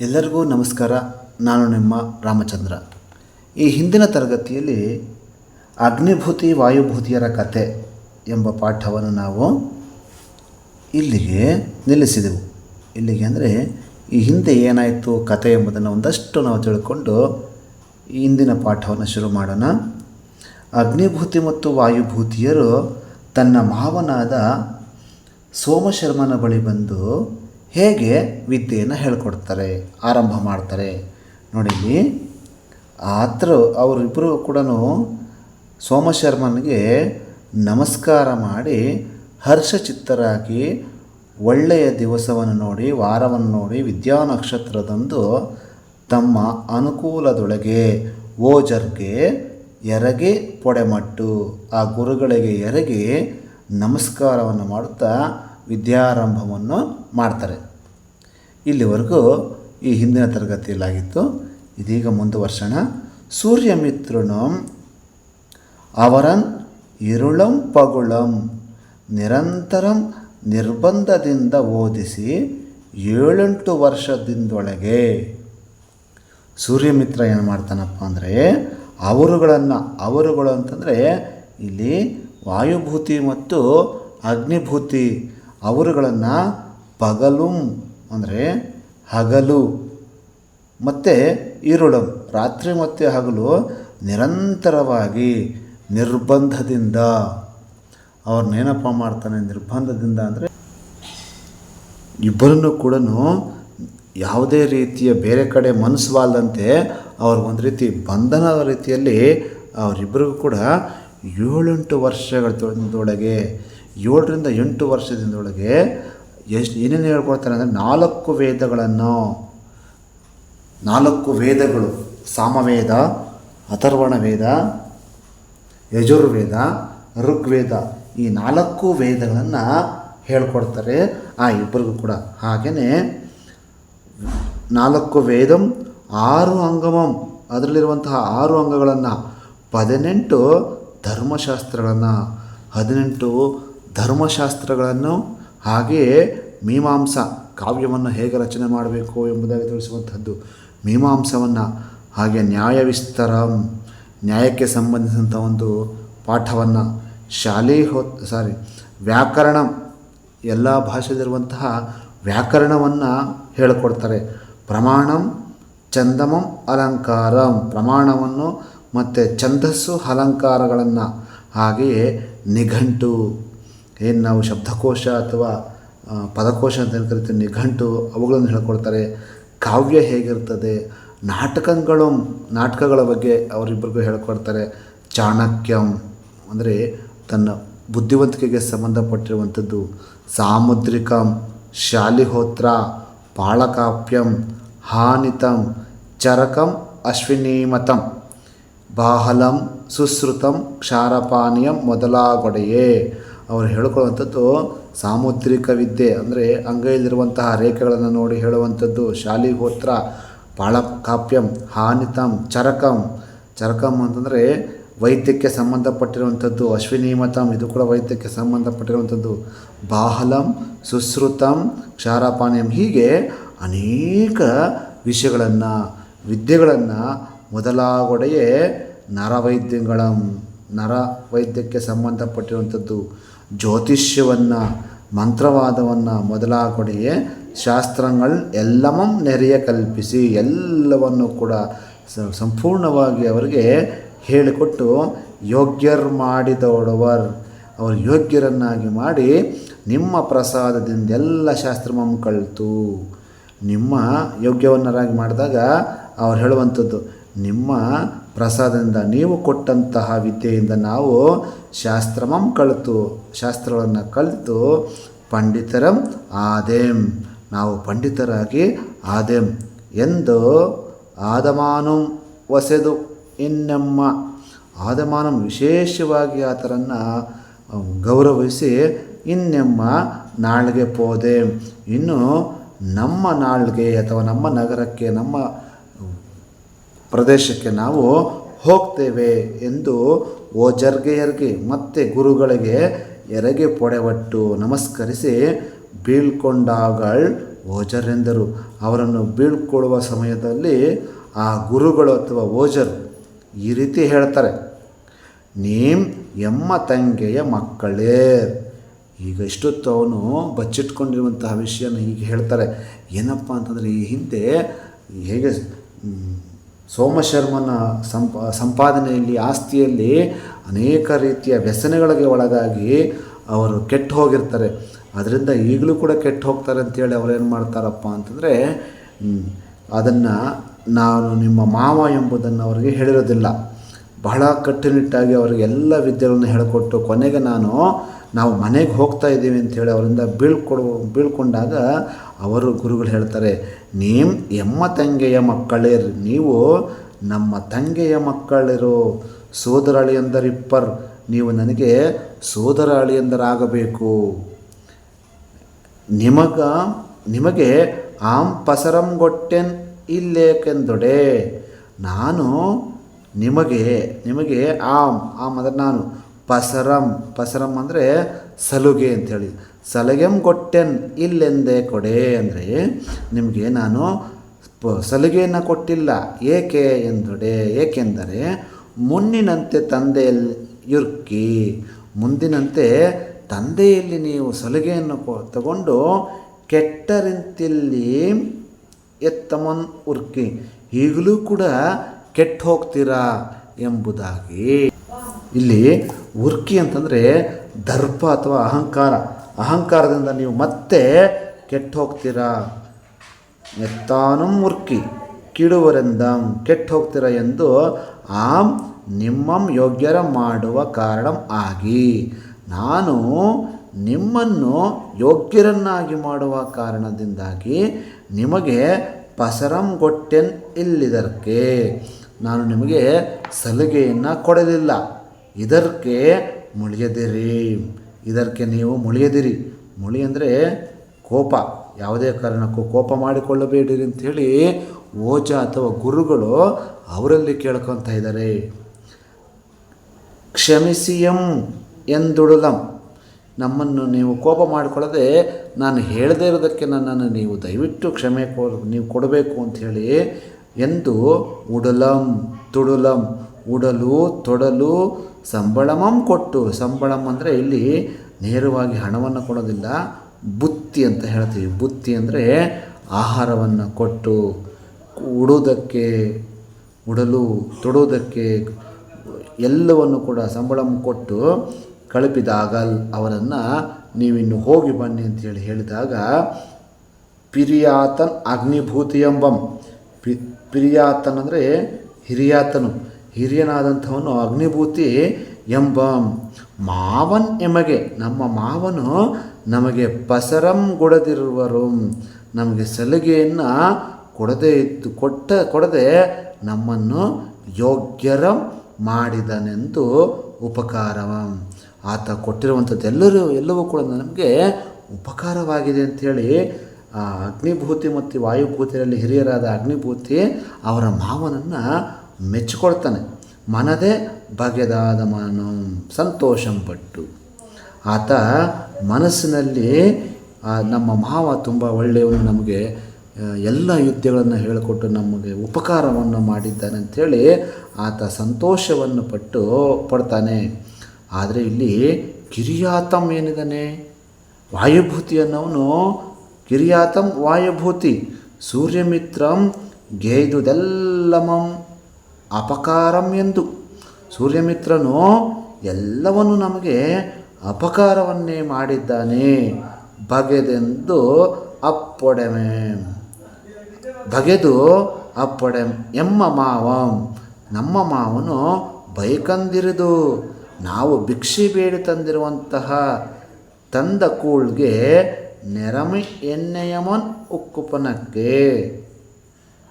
ಎಲ್ಲರಿಗೂ ನಮಸ್ಕಾರ. ನಾನು ನಿಮ್ಮ ರಾಮಚಂದ್ರ. ಈ ಹಿಂದಿನ ತರಗತಿಯಲ್ಲಿ ಅಗ್ನಿಭೂತಿ ವಾಯುಭೂತಿಯರ ಕತೆ ಎಂಬ ಪಾಠವನ್ನು ನಾವು ಇಲ್ಲಿಗೆ ನಿಲ್ಲಿಸಿದೆವು. ಇಲ್ಲಿಗೆ ಅಂದರೆ ಈ ಹಿಂದೆ ಏನಾಯಿತು ಕತೆ ಎಂಬುದನ್ನು ಒಂದಷ್ಟು ನಾವು ತಿಳ್ಕೊಂಡು ಈ ಹಿಂದಿನ ಪಾಠವನ್ನು ಶುರು ಮಾಡೋಣ. ಅಗ್ನಿಭೂತಿ ಮತ್ತು ವಾಯುಭೂತಿಯರು ತನ್ನ ಮಾವನಾದ ಸೋಮಶರ್ಮನ ಬಳಿ ಬಂದು ಹೇಗೆ ವಿದ್ಯೆಯನ್ನು ಹೇಳ್ಕೊಡ್ತಾರೆ, ಆರಂಭ ಮಾಡ್ತಾರೆ. ನೋಡಿ ಆತ್ರ ಅವರಿಬ್ಬರು ಕೂಡ ಸೋಮಶರ್ಮನಿಗೆ ನಮಸ್ಕಾರ ಮಾಡಿ ಹರ್ಷಚಿತ್ತರಾಗಿ ಒಳ್ಳೆಯ ದಿವಸವನ್ನು ನೋಡಿ, ವಾರವನ್ನು ನೋಡಿ, ವಿದ್ಯಾ ನಕ್ಷತ್ರದಂದು ತಮ್ಮ ಅನುಕೂಲದೊಳಗೆ ಓಜರ್ಗೆ ಎರಗೆ ಪೊಡೆಮಟ್ಟು, ಆ ಗುರುಗಳಿಗೆ ಎರಗಿ ನಮಸ್ಕಾರವನ್ನು ಮಾಡುತ್ತಾ ವಿದ್ಯಾರಂಭವನ್ನು ಮಾಡ್ತಾರೆ. ಇಲ್ಲಿವರೆಗೂ ಈ ಹಿಂದಿನ ತರಗತಿಯಲ್ಲಾಗಿತ್ತು. ಇದೀಗ ಮುಂದುವರ್ಸೋಣ. ಸೂರ್ಯಮಿತ್ರನು ಅವರನ್ ಇರುಳಂ ಪಗುಳಂ ನಿರಂತರಂ ನಿರ್ಬಂಧದಿಂದ ಓದಿಸಿ ಏಳೆಂಟು ವರ್ಷದಿಂದೊಳಗೆ. ಸೂರ್ಯಮಿತ್ರ ಏನು ಮಾಡ್ತಾನಪ್ಪ ಅಂದರೆ ಅವರುಗಳನ್ನು, ಅವರುಗಳು ಅಂತಂದರೆ ಇಲ್ಲಿ ವಾಯುಭೂತಿ ಮತ್ತು ಅಗ್ನಿಭೂತಿ ಅವರುಗಳನ್ನು ಪಗಲುಂ ಅಂದರೆ ಹಗಲು, ಮತ್ತು ಈರುಳು ರಾತ್ರಿ ಮತ್ತು ಹಗಲು ನಿರಂತರವಾಗಿ ನಿರ್ಬಂಧದಿಂದ. ಅವ್ರನ್ನೇನಪ್ಪ ಮಾಡ್ತಾನೆ? ನಿರ್ಬಂಧದಿಂದ ಅಂದರೆ ಇಬ್ಬರನ್ನು ಕೂಡ ಯಾವುದೇ ರೀತಿಯ ಬೇರೆ ಕಡೆ ಮನಸ್ಸವಾಲ್ದಂತೆ ಅವ್ರಿಗೊಂದು ರೀತಿ ಬಂಧನದ ರೀತಿಯಲ್ಲಿ ಅವರಿಬ್ಬರಿಗೂ ಕೂಡ ಏಳೆಂಟು ವರ್ಷಗಳೊಳಗೆ ಏಳರಿಂದ ಎಂಟು ವರ್ಷದಿಂದೊಳಗೆ ಎಷ್ಟು ಏನೇನು ಹೇಳ್ಕೊಡ್ತಾರೆ ಅಂದರೆ ನಾಲ್ಕು ವೇದಗಳನ್ನು, ನಾಲ್ಕು ವೇದಗಳು, ಸಾಮವೇದ ಅಥರ್ವಣ ವೇದ ಯಜುರ್ವೇದ, ಋಗ್ವೇದ, ಈ ನಾಲ್ಕು ವೇದಗಳನ್ನು ಹೇಳ್ಕೊಡ್ತಾರೆ. ಆ ಇಬ್ಬರಿಗೂ ಕೂಡ ಹಾಗೆಯೇ ನಾಲ್ಕು ವೇದಂ, ಆರು ಅಂಗಮಂ, ಅದರಲ್ಲಿರುವಂತಹ ಆರು ಅಂಗಗಳನ್ನು ಹದಿನೆಂಟು ಧರ್ಮಶಾಸ್ತ್ರಗಳನ್ನು, ಹದಿನೆಂಟು ಧರ್ಮಶಾಸ್ತ್ರಗಳನ್ನು ಹಾಗೆಯೇ ಮೀಮಾಂಸ ಕಾವ್ಯವನ್ನು ಹೇಗೆ ರಚನೆ ಮಾಡಬೇಕು ಎಂಬುದಾಗಿ ತಿಳಿಸುವಂಥದ್ದು ಮೀಮಾಂಸವನ್ನು ಹಾಗೆ ನ್ಯಾಯ ವಿಸ್ತರಂ ನ್ಯಾಯಕ್ಕೆ ಸಂಬಂಧಿಸಿದಂಥ ಒಂದು ಪಾಠವನ್ನು ಶಾಲೆ ಹೋ ಸಾರಿ ವ್ಯಾಕರಣ, ಎಲ್ಲ ಭಾಷೆಯಲ್ಲಿರುವಂತಹ ವ್ಯಾಕರಣವನ್ನು ಹೇಳಿಕೊಡ್ತಾರೆ. ಪ್ರಮಾಣಂ, ಚಂದಮಂ, ಅಲಂಕಾರಂ. ಪ್ರಮಾಣವನ್ನು ಮತ್ತು ಛಂದಸ್ಸು, ಅಲಂಕಾರಗಳನ್ನು ಹಾಗೆಯೇ ನಿಘಂಟು ಏನು ನಾವು ಶಬ್ದಕೋಶ ಅಥವಾ ಪದಕೋಶ ಅಂತ ಏನು ಕರಿತೀವಿ, ನಿಘಂಟು, ಅವುಗಳನ್ನು ಹೇಳ್ಕೊಡ್ತಾರೆ. ಕಾವ್ಯ ಹೇಗಿರ್ತದೆ? ನಾಟಕಗಳು, ನಾಟಕಗಳ ಬಗ್ಗೆ ಅವರಿಬ್ಬರಿಗೂ ಹೇಳ್ಕೊಡ್ತಾರೆ. ಚಾಣಕ್ಯಂ ಅಂದರೆ ತನ್ನ ಬುದ್ಧಿವಂತಿಕೆಗೆ ಸಂಬಂಧಪಟ್ಟಿರುವಂಥದ್ದು. ಸಾಮುದ್ರಿಕಂ, ಶಾಲಿಹೋತ್ರ, ಪಾಳಕಾಪ್ಯಂ, ಹಾನಿತಂ, ಚರಕಂ, ಅಶ್ವಿನೀಮತಂ. ಬಾಹಲಂ ಸುಶ್ರುತಂ ಕ್ಷಾರಪಾನೀಯಂ ಮೊದಲಾಗೊಡೆಯೇ. ಅವರು ಹೇಳ್ಕೊಳ್ಳುವಂಥದ್ದು ಸಾಮುದ್ರಿಕ ವಿದ್ಯೆ ಅಂದರೆ ಅಂಗೈಲಿರುವಂತಹ ರೇಖೆಗಳನ್ನು ನೋಡಿ ಹೇಳುವಂಥದ್ದು ಶಾಲಿಹೋತ್ರ, ಪಾಳಕಾಪ್ಯಂ, ಹಾನಿತಂ, ಚರಕಂ. ಚರಕಂ ಅಂತಂದರೆ ವೈದ್ಯಕ್ಕೆ ಸಂಬಂಧಪಟ್ಟಿರುವಂಥದ್ದು, ಅಶ್ವಿನೀಮತಂ, ಇದು ಕೂಡ ವೈದ್ಯಕ್ಕೆ ಸಂಬಂಧಪಟ್ಟಿರುವಂಥದ್ದು. ಬಾಹಲಂ, ಸುಶ್ರುತಂ, ಕ್ಷಾರಪಾನಿಯಂ, ಹೀಗೆ ಅನೇಕ ವಿಷಯಗಳನ್ನು, ವಿದ್ಯೆಗಳನ್ನು ಮೊದಲಾಗೊಡೆಯೇ ನರವೈದ್ಯಗಳಂ. ನರ ವೈದ್ಯಕ್ಕೆ ಸಂಬಂಧಪಟ್ಟಿರುವಂಥದ್ದು ಜ್ಯೋತಿಷ್ಯವನ್ನು, ಮಂತ್ರವಾದವನ್ನು ಮೊದಲಾಗೊಡೆಯೇ ಶಾಸ್ತ್ರಗಳು ಎಲ್ಲಮಂ ನೆರೆಯ ಕಲ್ಪಿಸಿ ಎಲ್ಲವನ್ನು ಕೂಡ ಸಂಪೂರ್ಣವಾಗಿ ಅವರಿಗೆ ಹೇಳಿಕೊಟ್ಟು ಯೋಗ್ಯರ್ ಮಾಡಿದೊಡವರ್ ಅವರು ಯೋಗ್ಯರನ್ನಾಗಿ ಮಾಡಿ ನಿಮ್ಮ ಪ್ರಸಾದದಿಂದ ಎಲ್ಲ ಶಾಸ್ತ್ರಮಂ ಕಲಿತು ನಿಮ್ಮ ಯೋಗ್ಯವನ್ನರಾಗಿ ಮಾಡಿದಾಗ ಅವ್ರು ಹೇಳುವಂಥದ್ದು, ನಿಮ್ಮ ಪ್ರಸಾದದಿಂದ ನೀವು ಕೊಟ್ಟಂತಹ ವಿದ್ಯೆಯಿಂದ ನಾವು ಶಾಸ್ತ್ರಮಂ ಕಲಿತು, ಶಾಸ್ತ್ರಗಳನ್ನು ಕಲಿತು ಪಂಡಿತರಂ ಆದೇಮ್ ನಾವು ಪಂಡಿತರಾಗಿ ಆದೇಮ್ ಎಂದು ಆದಮಾನು ವಸೆದು ಇನ್ನೆಮ್ಮ. ಆದಮಾನಂ ವಿಶೇಷವಾಗಿ ಆತರನ್ನು ಗೌರವಿಸಿ ಇನ್ನೆಮ್ಮ ನಾಳಿಗೆ ಪೋದೆ. ಇನ್ನು ನಮ್ಮ ನಾಳಿಗೆ ಅಥವಾ ನಮ್ಮ ನಗರಕ್ಕೆ, ನಮ್ಮ ಪ್ರದೇಶಕ್ಕೆ ನಾವು ಹೋಗ್ತೇವೆ ಎಂದು ಓಜರ್ಗೆಯರ್ಗೆ ಮತ್ತೆ ಗುರುಗಳಿಗೆ ಎರಗೆ ಪೊಡೆವಟ್ಟು ನಮಸ್ಕರಿಸಿ ಬೀಳ್ಕೊಂಡಾಗಳ್ ಓಜರೆಂದರು ಅವರನ್ನು ಬೀಳ್ಕೊಳ್ಳುವ ಸಮಯದಲ್ಲಿ ಆ ಗುರುಗಳು ಅಥವಾ ಓಜರು ಈ ರೀತಿ ಹೇಳ್ತಾರೆ ನೀಮ್ ಎಮ್ಮ ತಂಗೆಯ ಮಕ್ಕಳೇ. ಈಗ ಇಷ್ಟೊತ್ತು ಅವನು ಬಚ್ಚಿಟ್ಕೊಂಡಿರುವಂತಹ ವಿಷಯನ ಈಗ ಹೇಳ್ತಾರೆ. ಏನಪ್ಪ ಅಂತಂದರೆ ಈ ಹಿಂದೆ ಹೇಗೆ ಸೋಮಶರ್ಮನ ಸಂಪ, ಸಂಪಾದನೆಯಲ್ಲಿ, ಆಸ್ತಿಯಲ್ಲಿ ಅನೇಕ ರೀತಿಯ ವ್ಯಸನಗಳಿಗೆ ಒಳಗಾಗಿ ಅವರು ಕೆಟ್ಟು ಹೋಗಿರ್ತಾರೆ. ಅದರಿಂದ ಈಗಲೂ ಕೂಡ ಕೆಟ್ಟು ಹೋಗ್ತಾರೆ ಅಂತೇಳಿ ಅವ್ರು ಏನು ಮಾಡ್ತಾರಪ್ಪ ಅಂತಂದರೆ ಅದನ್ನು ನಾನು ನಿಮ್ಮ ಮಾವ ಎಂಬುದನ್ನು ಅವರಿಗೆ ಹೇಳಿರೋದಿಲ್ಲ. ಬಹಳ ಕಟ್ಟುನಿಟ್ಟಾಗಿ ಅವರಿಗೆ ಎಲ್ಲ ವಿದ್ಯೆಗಳನ್ನು ಹೇಳಿಕೊಟ್ಟು ಕೊನೆಗೆ ನಾನು ನಾವು ಮನೆಗೆ ಹೋಗ್ತಾ ಇದ್ದೀವಿ ಅಂಥೇಳಿ ಅವರಿಂದ ಬೀಳ್ಕೊಡು, ಬೀಳ್ಕೊಂಡಾಗ ಅವರು ಗುರುಗಳು ಹೇಳ್ತಾರೆ, ನೀಮ್ ಎಮ್ಮ ತಂಗೆಯ ಮಕ್ಕಳೇ ನೀವು ನಮ್ಮ ತಂಗೆಯ ಮಕ್ಕಳಿರೋ ಸೋದರ ಎಂದರಿಪ್ಪರ್ ನೀವು ನನಗೆ ಸೋದರ ಅಳಿಯಂದರಾಗಬೇಕು ನಿಮಗ, ನಿಮಗೆ ಆಂ ಪಸರಂಗೊಟ್ಟೆನ್ ಇಲ್ಲೇಕೆಂದೊಡೆ, ನಾನು ನಿಮಗೆ ನಿಮಗೆ ಆಮ್ ಆಮ್ ಅಂದರೆ ನಾನು. ಪಸರಂ ಪಸರಂ ಅಂದರೆ ಸಲುಗೆ ಅಂಥೇಳಿ ಸಲಗೆಂ ಕೊಟ್ಟೆನ್ ಇಲ್ಲೆಂದೇ ಕೊಡೆ ಅಂದರೆ ನಿಮಗೆ ನಾನು ಸಲುಗೆಯನ್ನು ಕೊಟ್ಟಿಲ್ಲ. ಏಕೆ ಎಂದೊಡೆ, ಏಕೆಂದರೆ ಮುನ್ನಿನಂತೆ ತಂದೆಯಲ್ಲಿ ಯುರ್ಕಿ ಮುಂದಿನಂತೆ ತಂದೆಯಲ್ಲಿ ನೀವು ಸಲುಗೆಯನ್ನು ತಗೊಂಡು ಕೆಟ್ಟರಿಂತಿಲ್ಲಿ ಎತ್ತಮನ್ ಉರ್ಕಿ. ಈಗಲೂ ಕೂಡ ಕೆಟ್ಟು ಹೋಗ್ತೀರಾ ಎಂಬುದಾಗಿ. ಇಲ್ಲಿ ಉರ್ಕಿ ಅಂತಂದರೆ ದರ್ಪ ಅಥವಾ ಅಹಂಕಾರ. ಅಹಂಕಾರದಿಂದ ನೀವು ಮತ್ತೆ ಕೆಟ್ಟು ಹೋಗ್ತೀರಾ ಎತ್ತಾನಂ ಉರ್ಕಿ ಕಿಡುವರೆಂದಂ ಕೆಟ್ಟು ಹೋಗ್ತೀರಾ ಎಂದು ಆಂ ನಿಮ್ಮಂ ಯೋಗ್ಯರ ಮಾಡುವ ಕಾರಣ ಆಗಿ. ನಾನು ನಿಮ್ಮನ್ನು ಯೋಗ್ಯರನ್ನಾಗಿ ಮಾಡುವ ಕಾರಣದಿಂದಾಗಿ ನಿಮಗೆ ಪಸರಂ ಗೊಟ್ಟೆನ್ ಇಲ್ಲಿದರ್ಕೆ. ನಾನು ನಿಮಗೆ ಸಲುಗೆಯನ್ನು ಕೊಡಲಿಲ್ಲ. ಇದಕ್ಕೆ ಮುಳಿಯದಿರಿ. ಇದಕ್ಕೆ ನೀವು ಮುಳಿಯದಿರಿ. ಮುಳಿ ಅಂದರೆ ಕೋಪ. ಯಾವುದೇ ಕಾರಣಕ್ಕೂ ಕೋಪ ಮಾಡಿಕೊಳ್ಳಬೇಡಿರಿ ಅಂಥೇಳಿ ಓಜ ಅಥವಾ ಗುರುಗಳು ಅವರಲ್ಲಿ ಕೇಳ್ಕೊತಾ ಇದ್ದಾರೆ. ಕ್ಷಮಿಸಿಯಂ ಎಂದುಡುಲಂ. ನಮ್ಮನ್ನು ನೀವು ಕೋಪ ಮಾಡಿಕೊಳ್ಳದೆ ನಾನು ಹೇಳದೇ ಇರೋದಕ್ಕೆ ನನ್ನನ್ನು ನೀವು ದಯವಿಟ್ಟು ಕ್ಷಮೆ ಕೊ, ನೀವು ಕೊಡಬೇಕು ಅಂಥೇಳಿ ಎಂದು ಉಡಲಂ ತುಡುಲಂ, ಉಡಲು ತೊಡಲು ಸಂಬಳಮಂ ಕೊಟ್ಟು. ಸಂಬಳಂ ಅಂದರೆ ಇಲ್ಲಿ ನೇರವಾಗಿ ಹಣವನ್ನು ಕೊಡೋದಿಲ್ಲ, ಬುತ್ತಿ ಅಂತ ಹೇಳ್ತೀವಿ. ಬುತ್ತಿ ಅಂದರೆ ಆಹಾರವನ್ನು ಕೊಟ್ಟು ಉಡೋದಕ್ಕೆ ಉಡಲು, ತೊಡುವುದಕ್ಕೆ ಎಲ್ಲವನ್ನು ಕೂಡ ಸಂಬಳ ಕೊಟ್ಟು ಕಳಪಿದಾಗಲ್ ಅವರನ್ನು ನೀವಿನ್ನು ಹೋಗಿ ಬನ್ನಿ ಅಂತೇಳಿ ಹೇಳಿದಾಗ, ಪಿರಿಯಾತನ್ ಅಗ್ನಿಭೂತಿ ಎಂಬಂ ಪಿ ಪಿರಿಯಾತನ್ ಅಂದರೆ ಹಿರಿಯಾತನು, ಹಿರಿಯನಾದಂಥವನು ಅಗ್ನಿಭೂತಿ ಎಂಬ. ಮಾವನ್ ಎಮಗೆ, ನಮ್ಮ ಮಾವನು ನಮಗೆ ಪಸರಂ ಕೊಡದಿರುವರು. ನಮಗೆ ಸಲಿಗೆಯನ್ನು ಕೊಡದೇ ಇದ್ದು ಕೊಟ್ಟ, ಕೊಡದೆ ನಮ್ಮನ್ನು ಯೋಗ್ಯರ ಮಾಡಿದನೆಂದು ಉಪಕಾರವ. ಆತ ಕೊಟ್ಟಿರುವಂಥದ್ದು ಎಲ್ಲರೂ, ಎಲ್ಲವೂ ಕೂಡ ನಮಗೆ ಉಪಕಾರವಾಗಿದೆ ಅಂಥೇಳಿ ಆ ಅಗ್ನಿಭೂತಿ ಮತ್ತು ವಾಯುಭೂತಿಯಲ್ಲಿ ಹಿರಿಯರಾದ ಅಗ್ನಿಭೂತಿ ಅವರ ಮಾವನನ್ನು ಮೆಚ್ಚಿಕೊಳ್ತಾನೆ ಮನದೇ ಬಗೆದಾದ ಮನು ಸಂತೋಷಂ ಪಟ್ಟು. ಆತ ಮನಸ್ಸಿನಲ್ಲಿ ನಮ್ಮ ಮಾವ ತುಂಬ ಒಳ್ಳೆಯವನು, ನಮಗೆ ಎಲ್ಲ ಯುದ್ಧಗಳನ್ನು ಹೇಳಿಕೊಟ್ಟು ನಮಗೆ ಉಪಕಾರವನ್ನು ಮಾಡಿದ್ದಾನೆ ಅಂಥೇಳಿ ಆತ ಸಂತೋಷವನ್ನು ಪಟ್ಟು ಪಡ್ತಾನೆ ಆದರೆ ಇಲ್ಲಿ ಕಿರಿಯಾತಮ್ ಏನಿದ್ದಾನೆ? ವಾಯುಭೂತಿಯನ್ನು ಅನ್ನೋವನು ಕಿರಿಯಾತಂ ವಾಯುಭೂತಿ ಸೂರ್ಯಮಿತ್ರಂ ಗೇದುದೆಲ್ಲಮಂ ಅಪಕಾರಂ ಎಂದು. ಸೂರ್ಯಮಿತ್ರನು ಎಲ್ಲವನ್ನು ನಮಗೆ ಅಪಕಾರವನ್ನೇ ಮಾಡಿದ್ದಾನೆ. ಬಗೆದೆಂದು ಅಪ್ಪೊಡೆಮೆ. ಬಗೆದು ಅಪ್ಪೊಡೆ ಎಮ್ಮ ಮಾವಂ. ನಮ್ಮ ಮಾವನು ಬೈಕಂದಿರಿದು. ನಾವು ಭಿಕ್ಷಿ ಬೇಡಿ ತಂದಿರುವಂತಹ ತಂದ ಕೂಳ್ಗೆ ನೆರಮಿ ಎಣ್ಣೆಯಮನ್ ಉಕ್ಕುಪನಕ್ಕೆ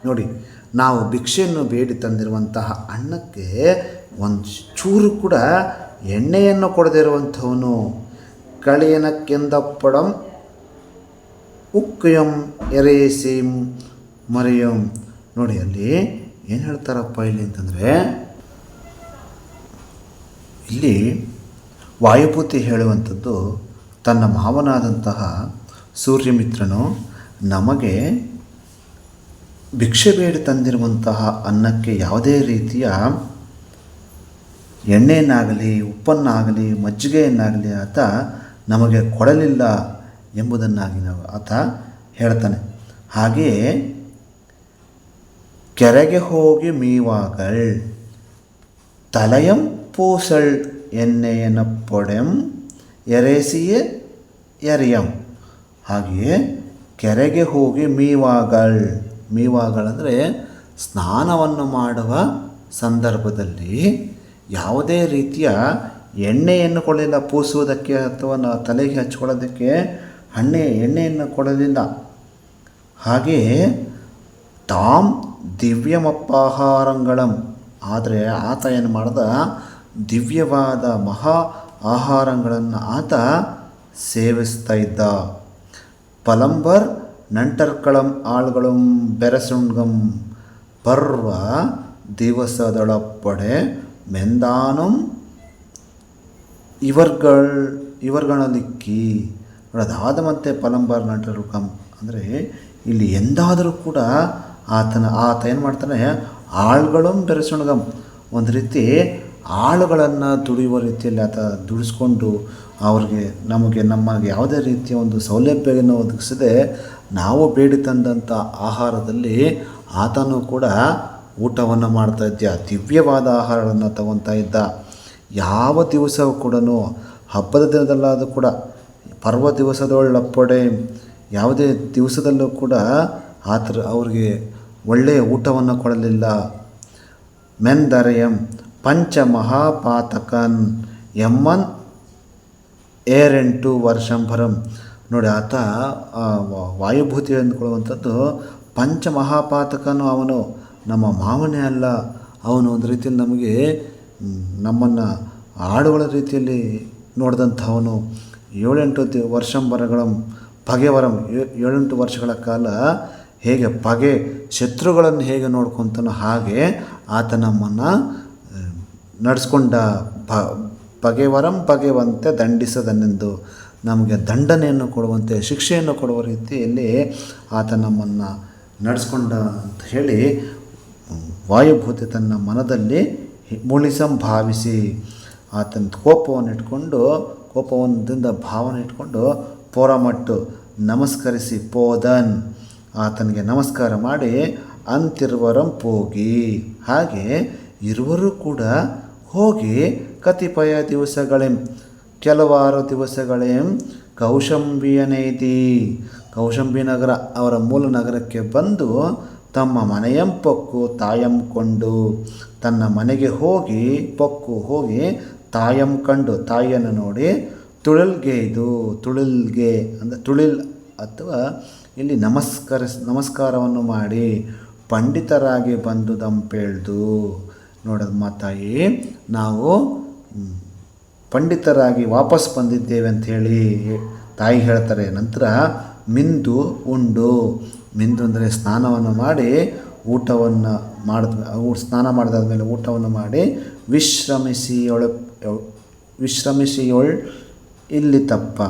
ನೋಡಿ, ನಾವು ಭಿಕ್ಷೆಯನ್ನು ಬೇಡಿ ತಂದಿರುವಂತಹ ಅಣ್ಣಕ್ಕೆ ಒಂದು ಚೂರು ಕೂಡ ಎಣ್ಣೆಯನ್ನು ಕೊಡದಿರುವಂಥವನು. ಕಳಿಯನಕ್ಕೆಂದಪ್ಪಡಂ ಉಕ್ಕಯಂ ಎರೇಸಿಂ ಮರೆಯಂ. ನೋಡಿ, ಅಲ್ಲಿ ಏನು ಹೇಳ್ತಾರಪ್ಪ ಇಲ್ಲಿ ಅಂತಂದರೆ, ಇಲ್ಲಿ ವಾಯುಭೂತಿ ಹೇಳುವಂಥದ್ದು ತನ್ನ ಮಾವನಾದಂತಹ ಸೂರ್ಯಮಿತ್ರನು ನಮಗೆ ಭಿಕ್ಷೆ ಬೇಡಿ ತಂದಿರುವಂತಹ ಅನ್ನಕ್ಕೆ ಯಾವುದೇ ರೀತಿಯ ಎಣ್ಣೆಯನ್ನಾಗಲಿ, ಉಪ್ಪನ್ನಾಗಲಿ, ಮಜ್ಜಿಗೆಯನ್ನಾಗಲಿ ಆತ ನಮಗೆ ಕೊಡಲಿಲ್ಲ ಎಂಬುದನ್ನಾಗಿ ನಾವು ಆತ ಹೇಳ್ತಾನೆ. ಹಾಗೆಯೇ ಕೆರೆಗೆ ಹೋಗಿ ಮೀವಾಗಳ್ ತಲೆಯಂ ಪೂಸಳ್ ಎಣ್ಣೆಯನ ಪೊಡೆಂ ಎರೆಸಿಯೇ ಎರಿಯಂ. ಹಾಗೆಯೇ ಕೆರೆಗೆ ಹೋಗಿ ಮೀವಾಗಳ್ ಮೀವಾಗಳಂದರೆ ಸ್ನಾನವನ್ನು ಮಾಡುವ ಸಂದರ್ಭದಲ್ಲಿ ಯಾವುದೇ ರೀತಿಯ ಎಣ್ಣೆಯನ್ನು ಕೊಡಲಿಲ್ಲ, ಪೂಸುವುದಕ್ಕೆ ಅಥವಾ ನಾವು ತಲೆಗೆ ಹಚ್ಕೊಳ್ಳೋದಕ್ಕೆ ಹಣ್ಣೆ, ಎಣ್ಣೆಯನ್ನು ಕೊಡಲಿಲ್ಲ. ಹಾಗೆಯೇ ತಾಮ್ ದಿವ್ಯಮಪ್ಪಾಹಾರಂಗಳಂ. ಆದರೆ ಆತ ಏನು ಮಾಡ್ದ? ದಿವ್ಯವಾದ ಮಹಾ ಆಹಾರಗಳನ್ನು ಆತ ಸೇವಿಸ್ತಾ ಇದ್ದ. ಪಲಂಬರ್, ನಂಟರ್ಕಳಂ, ಆಳ್ಗಳಂ, ಬೆರಸುಣ್ಗಂ, ಪರ್ವ, ದಿವಸದೊಳಪ್ಪಡೆ, ಮೆಂದಾನಂ, ಇವರ್ಗಳ್ ಇವರ್ಗಳಲಿಕ್ಕಿ ಅದಾದ ಮತ್ತೆ ಪಲಂಬರ್, ನಂಟರ್ಕಂ ಅಂದರೆ ಇಲ್ಲಿ ಎಂದಾದರೂ ಕೂಡ ಆತನ, ಆತ ಏನು ಮಾಡ್ತಾನೆ? ಆಳ್ಗಳಂ, ಬೆರೆಸುಣಗಂ. ಒಂದು ರೀತಿ ಆಳುಗಳನ್ನು ದುಡಿಯುವ ರೀತಿಯಲ್ಲಿ ಆತ ದುಡಿಸ್ಕೊಂಡು ಅವ್ರಿಗೆ ನಮಗೆ ನಮಗೆ ಯಾವುದೇ ರೀತಿಯ ಒಂದು ಸೌಲಭ್ಯವನ್ನು ಒದಗಿಸದೆ ನಾವು ಬೇಡಿ ತಂದಂಥ ಆಹಾರದಲ್ಲಿ ಆತನೂ ಕೂಡ ಊಟವನ್ನು ಮಾಡ್ತಾ ಇದ್ದ, ದಿವ್ಯವಾದ ಆಹಾರಗಳನ್ನು ತಗೊತಾ ಇದ್ದ. ಯಾವ ದಿವಸವೂ ಕೂಡ ಹಬ್ಬದ ದಿನದಲ್ಲಾದರೂ ಕೂಡ, ಪರ್ವ ದಿವಸದೊಳ್ಳಪ್ಪಡೆ ಯಾವುದೇ ದಿವಸದಲ್ಲೂ ಕೂಡ ಆತರ ಅವ್ರಿಗೆ ಒಳ್ಳೆಯ ಊಟವನ್ನು ಕೊಡಲಿಲ್ಲ. ಮೆನ್ ಪಂಚ ಮಹಾಪಾತಕನ್ ಎಮ್ಮನ್ ಏರೆಂಟು ವರ್ಷಂಭರಂ ನೋಡಿ, ಆತ ವಾಯುಭೂತಿ ಅಂದ್ಕೊಳ್ಳುವಂಥದ್ದು ಪಂಚ ಮಹಾಪಾತಕನು ಅವನು. ನಮ್ಮ ಮಾವನೇ ಅಲ್ಲ, ಅವನು ಒಂದು ರೀತಿಯಲ್ಲಿ ನಮಗೆ ನಮ್ಮನ್ನು ಹಾಡುಗಳ ರೀತಿಯಲ್ಲಿ ನೋಡಿದಂಥವನು. ಏಳೆಂಟು ದಿ ವರ್ಷಂಬರಗಳ ಪಗೆವರಂ ಏಳೆಂಟು ವರ್ಷಗಳ ಕಾಲ ಹೇಗೆ ಪಗೆ ಶತ್ರುಗಳನ್ನು ಹೇಗೆ ನೋಡ್ಕೊತಾನೋ ಹಾಗೆ ಆತ ನಮ್ಮನ್ನು ನಡೆಸ್ಕೊಂಡ ಪಗೆವರಂ ಪಗೆವಂತೆ ದಂಡಿಸದನೆಂದು ನಮಗೆ ದಂಡನೆಯನ್ನು ಕೊಡುವಂತೆ, ಶಿಕ್ಷೆಯನ್ನು ಕೊಡುವ ರೀತಿಯಲ್ಲಿ ಆತ ನಮ್ಮನ್ನು ನಡೆಸ್ಕೊಂಡ ಅಂತ ಹೇಳಿ ವಾಯುಭೂತಿ ತನ್ನ ಮನದಲ್ಲಿ ಮುಳಿಸಂ ಭಾವಿಸಿ ಆತನ ಕೋಪವನ್ನು ಇಟ್ಕೊಂಡು ಕೋಪವನ್ನದಿಂದ ಭಾವನೆ ಇಟ್ಕೊಂಡು ಪೋರಮಟ್ಟು ನಮಸ್ಕರಿಸಿ ಪೋದನ್, ಆತನಿಗೆ ನಮಸ್ಕಾರ ಮಾಡಿ ಅಂತಿರುವರಂ ಪೋಗಿ. ಹಾಗೆ ಇರುವರು ಕೂಡ ಹೋಗಿ ಕತಿಪಯ ದಿವಸಗಳೇ, ಕೆಲವಾರು ದಿವಸಗಳೇ ಕೌಶಂಬಿಯನೇತಿ. ಕೌಶಂಬಿ ನಗರ ಅವರ ಮೂಲ ನಗರಕ್ಕೆ ಬಂದು ತಮ್ಮ ಮನೆಯಂ ಪೊಕ್ಕು ತಾಯಂ ಕೊಂಡು, ತನ್ನ ಮನೆಗೆ ಹೋಗಿ ಪೊಕ್ಕು ಹೋಗಿ ತಾಯಂ ಕಂಡು, ತಾಯಿಯನ್ನು ನೋಡಿ ತುಳಿಲ್ಗೆಯ್ದು ತುಳಿಲ್ಗೆ ಅಂದರೆ ತುಳಿಲ್ ಅಥವಾ ಇಲ್ಲಿ ನಮಸ್ಕರಿಸ್, ನಮಸ್ಕಾರವನ್ನು ಮಾಡಿ ಪಂಡಿತರಾಗಿ ಬಂದು ದಂಪೇಳ್ದು. ನೋಡಮ್ಮ ತಾಯಿ ನಾವು ಪಂಡಿತರಾಗಿ ವಾಪಸ್ ಬಂದಿದ್ದೇವೆ ಅಂಥೇಳಿ ತಾಯಿ ಹೇಳ್ತಾರೆ. ನಂತರ, ಮಿಂದು ಉಂಡು. ಮಿಂದು ಅಂದರೆ ಸ್ನಾನವನ್ನು ಮಾಡಿ ಊಟವನ್ನು ಮಾಡಿದ ಸ್ನಾನ ಮಾಡಿದಾದ್ಮೇಲೆ ಊಟವನ್ನು ಮಾಡಿ ವಿಶ್ರಮಿಸಿ ಒಳ ವಿಶ್ರಮಿಸಿಯೊಳ್ ಇಲ್ಲಿ ತಪ್ಪ.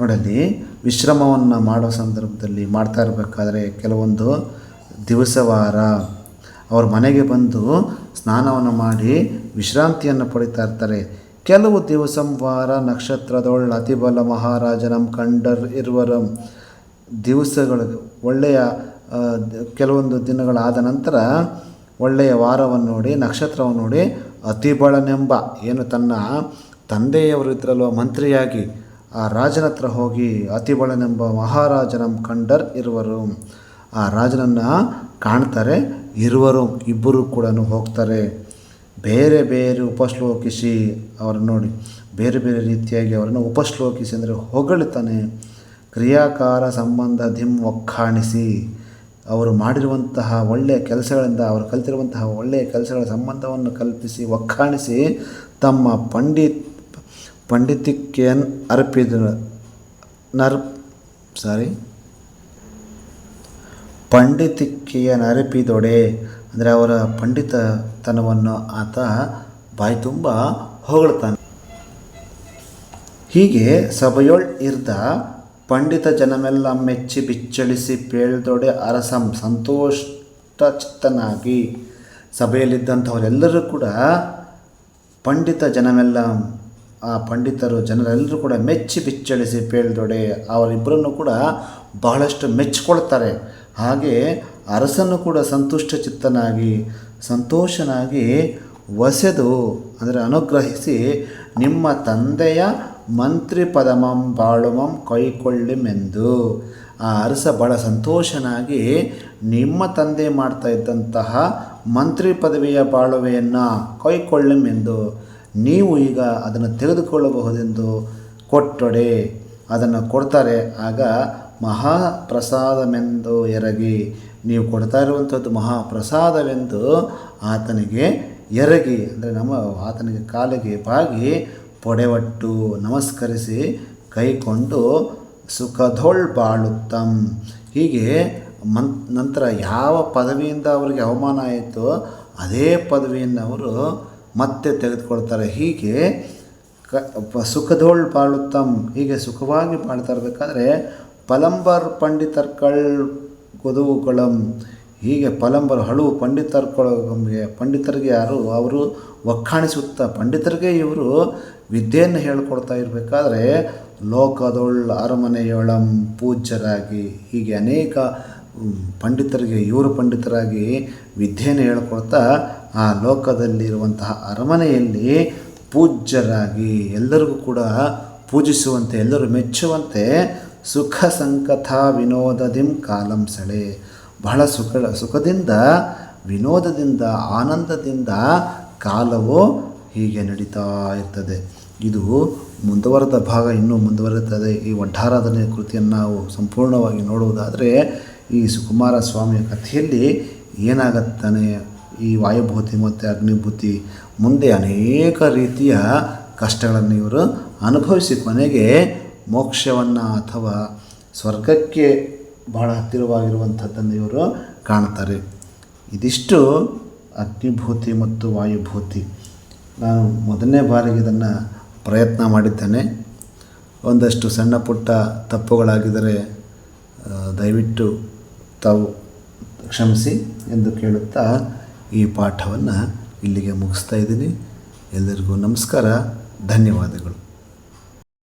ನೋಡಲ್ಲಿ ವಿಶ್ರಮವನ್ನು ಮಾಡೋ ಸಂದರ್ಭದಲ್ಲಿ ಮಾಡ್ತಾ ಇರಬೇಕಾದ್ರೆ ಕೆಲವೊಂದು ದಿವಸವಾರ ಅವ್ರ ಮನೆಗೆ ಬಂದು ಸ್ನಾನವನ್ನು ಮಾಡಿ ವಿಶ್ರಾಂತಿಯನ್ನು ಪಡಿತಾ ಇರ್ತಾರೆ. ಕೆಲವು ದಿವಸಂ ವಾರ ನಕ್ಷತ್ರದೊಳ್ ಅತಿಬಲ ಮಹಾರಾಜನಂ ಕಂಡರ್ ಇರುವರಂ ದಿವಸಗಳು ಒಳ್ಳೆಯ ಕೆಲವೊಂದು ದಿನಗಳಾದ ನಂತರ ಒಳ್ಳೆಯ ವಾರವನ್ನು ನೋಡಿ, ನಕ್ಷತ್ರವನ್ನು ನೋಡಿ ಅತಿಬಳನೆಂಬ ಏನು ತನ್ನ ತಂದೆಯವರು ಇದ್ರಲ್ಲೋ ಮಂತ್ರಿಯಾಗಿ ಆ ರಾಜನ ಹತ್ರ ಹೋಗಿ ಅತಿಬಳನೆಂಬ ಮಹಾರಾಜನಂ ಕಂಡರ್ ಇರುವರು. ಆ ರಾಜನನ್ನು ಕಾಣ್ತಾರೆ. ಇರುವರು, ಇಬ್ಬರು ಕೂಡ ಹೋಗ್ತಾರೆ. ಬೇರೆ ಬೇರೆ ಉಪಶ್ಲೋಕಿಸಿ ಅವರನ್ನು ನೋಡಿ. ಬೇರೆ ಬೇರೆ ರೀತಿಯಾಗಿ ಅವರನ್ನು ಉಪಶ್ಲೋಕಿಸಿ ಅಂದರೆ ಹೊಗಳುತ್ತಾನೆ ಕ್ರಿಯಾಕಾರ ಸಂಬಂಧ ಧಿಮ್ ಒಕ್ಕಾಣಿಸಿ. ಅವರು ಮಾಡಿರುವಂತಹ ಒಳ್ಳೆಯ ಕೆಲಸಗಳಿಂದ, ಅವರು ಕಲಿತಿರುವಂತಹ ಒಳ್ಳೆಯ ಕೆಲಸಗಳ ಸಂಬಂಧವನ್ನು ಕಲ್ಪಿಸಿ, ಒಕ್ಕಾಣಿಸಿ ತಮ್ಮ ಪಂಡಿತ್ ಪಂಡಿತಿಕೆಯನ್ನು ಅರ್ಪಿದ ನರ್, ಸಾರಿ? ಪಂಡಿತಿಕೆಯ ನರಪಿದೊಡೆ ಅಂದರೆ ಅವರ ಪಂಡಿತತನವನ್ನು ಆತ ಬಾಯಿ ತುಂಬ ಹೊಗಳ್ತಾನೆ. ಹೀಗೆ ಸಭೆಯೊಳ್ ಇರ್ದ ಪಂಡಿತ ಜನಮೆಲ್ಲ ಮೆಚ್ಚಿ ಬಿಚ್ಚಳಿಸಿ ಪೇಳ್ದೊಡೆ ಅರಸಂ ಸಂತೋಷ ಚಿತ್ತನಾಗಿ ಸಭೆಯಲ್ಲಿದ್ದಂಥವರೆಲ್ಲರೂ ಕೂಡ ಪಂಡಿತ ಜನಮೆಲ್ಲ, ಆ ಪಂಡಿತರು ಜನರೆಲ್ಲರೂ ಕೂಡ ಮೆಚ್ಚಿ ಬಿಚ್ಚಳಿಸಿ ಪೇಳ್ದೊಡೆ ಅವರಿಬ್ಬರನ್ನು ಕೂಡ ಬಹಳಷ್ಟು ಮೆಚ್ಚಿಕೊಳ್ತಾರೆ ಹಾಗೆ ಅರಸನ್ನು ಕೂಡ ಸಂತುಷ್ಟ ಚಿತ್ತನಾಗಿ, ಸಂತೋಷನಾಗಿ ವಸೆದು, ಅಂದರೆ ಅನುಗ್ರಹಿಸಿ, ನಿಮ್ಮ ತಂದೆಯ ಮಂತ್ರಿ ಪದಮಂ ಬಾಳುಮಂ ಕೈಕೊಳ್ಳಿಮೆಂದು. ಆ ಅರಸ ಬಹಳ ಸಂತೋಷನಾಗಿ, ನಿಮ್ಮ ತಂದೆ ಮಾಡ್ತಾ ಇದ್ದಂತಹ ಮಂತ್ರಿ ಪದವಿಯ ಬಾಳುವೆಯನ್ನು ಕೈಕೊಳ್ಳಿಮೆಂದು ನೀವು ಈಗ ಅದನ್ನು ತೆಗೆದುಕೊಳ್ಳಬಹುದೆಂದು ಕೊಟ್ಟೊಡೆ, ಅದನ್ನು ಕೊಡ್ತಾರೆ. ಆಗ ಮಹಾಪ್ರಸಾದವೆಂದು ಎರಗಿ ನೀವು ಕೊಡ್ತಾ ಇರುವಂಥದ್ದು ಮಹಾಪ್ರಸಾದವೆಂದು ಆತನಿಗೆ ಎರಗಿ, ಅಂದರೆ ನಮ್ಮ ಆತನಿಗೆ ಕಾಲಿಗೆ ಬಾಗಿ ಪೊಡೆವಟ್ಟು ನಮಸ್ಕರಿಸಿ ಕೈಕೊಂಡು ಸುಖಧೋಳ್ ಬಾಳುತ್ತಂ. ಹೀಗೆ ನಂತರ ಯಾವ ಪದವಿಯಿಂದ ಅವರಿಗೆ ಅವಮಾನ ಆಯಿತೋ ಅದೇ ಪದವಿಯನ್ನು ಅವರು ಮತ್ತೆ ತೆಗೆದುಕೊಳ್ತಾರೆ. ಹೀಗೆ ಕ ಸುಖದೋಳ್ ಬಾಳುತ್ತಂ. ಹೀಗೆ ಸುಖವಾಗಿ ಬಾಳ್ತಾ ಇರಬೇಕಾದ್ರೆ ಪಲಂಬರ್ ಪಂಡಿತರ್ಕಳ್ ಗೊದುವುಗಳಂ ಹೀಗೆ ಪಲಂಬರ್ ಹಳು ಪಂಡಿತರ್ಕೊಳಗೆ, ಪಂಡಿತರಿಗೆ ಯಾರು, ಅವರು ಒಕ್ಕಾಣಿಸುತ್ತಾ ಪಂಡಿತರಿಗೆ ಇವರು ವಿದ್ಯೆಯನ್ನು ಹೇಳ್ಕೊಡ್ತಾ ಇರಬೇಕಾದ್ರೆ ಲೋಕದೊಳ್ ಅರಮನೆಯೊಳಂ ಪೂಜ್ಯರಾಗಿ, ಹೀಗೆ ಅನೇಕ ಪಂಡಿತರಿಗೆ, ಇವರು ಪಂಡಿತರಾಗಿ ವಿದ್ಯೆಯನ್ನು ಹೇಳ್ಕೊಡ್ತಾ ಆ ಲೋಕದಲ್ಲಿರುವಂತಹ ಅರಮನೆಯಲ್ಲಿ ಪೂಜ್ಯರಾಗಿ ಎಲ್ಲರಿಗೂ ಕೂಡ ಪೂಜಿಸುವಂತೆ, ಎಲ್ಲರೂ ಮೆಚ್ಚುವಂತೆ ಸುಖ ಸಂಕಥಾ ವಿನೋದದಿಂ ಕಾಲಂ ಸೆಳೆ. ಬಹಳ ಸುಖ, ಸುಖದಿಂದ, ವಿನೋದದಿಂದ, ಆನಂದದಿಂದ ಕಾಲವು ಹೀಗೆ ನಡೀತಾ ಇರ್ತದೆ. ಇದು ಮುಂದುವರೆದ ಭಾಗ ಇನ್ನೂ ಮುಂದುವರೆಯುತ್ತದೆ. ಈ ಒಡ್ಡಾರಾಧನೆಯ ಕೃತಿಯನ್ನು ನಾವು ಸಂಪೂರ್ಣವಾಗಿ ನೋಡುವುದಾದರೆ, ಈ ಸುಕುಮಾರ ಸ್ವಾಮಿಯ ಕಥೆಯಲ್ಲಿ ಏನಾಗತ್ತಾನೆ? ಈ ವಾಯುಭೂತಿ ಮತ್ತು ಅಗ್ನಿಭೂತಿ ಮುಂದೆ ಅನೇಕ ರೀತಿಯ ಕಷ್ಟಗಳನ್ನು ಇವರು ಅನುಭವಿಸಿ ಕೊನೆಗೆ ಮೋಕ್ಷವನ್ನು ಅಥವಾ ಸ್ವರ್ಗಕ್ಕೆ ಬಹಳ ಹತ್ತಿರವಾಗಿರುವಂಥದ್ದನ್ನು ಇವರು ಕಾಣ್ತಾರೆ. ಇದಿಷ್ಟು ಅಗ್ನಿಭೂತಿ ಮತ್ತು ವಾಯುಭೂತಿ. ನಾನು ಮೊದಲನೇ ಬಾರಿಗೆ ಇದನ್ನು ಪ್ರಯತ್ನ ಮಾಡಿದ್ದೇನೆ. ಒಂದಷ್ಟು ಸಣ್ಣ ಪುಟ್ಟ ತಪ್ಪುಗಳಾಗಿದ್ದರೆ ದಯವಿಟ್ಟು ತಾವು ಕ್ಷಮಿಸಿ ಎಂದು ಕೇಳುತ್ತಾ ಈ ಪಾಠವನ್ನು ಇಲ್ಲಿಗೆ ಮುಗಿಸ್ತಾ ಇದ್ದೀನಿ. ಎಲ್ಲರಿಗೂ ನಮಸ್ಕಾರ. ಧನ್ಯವಾದಗಳು.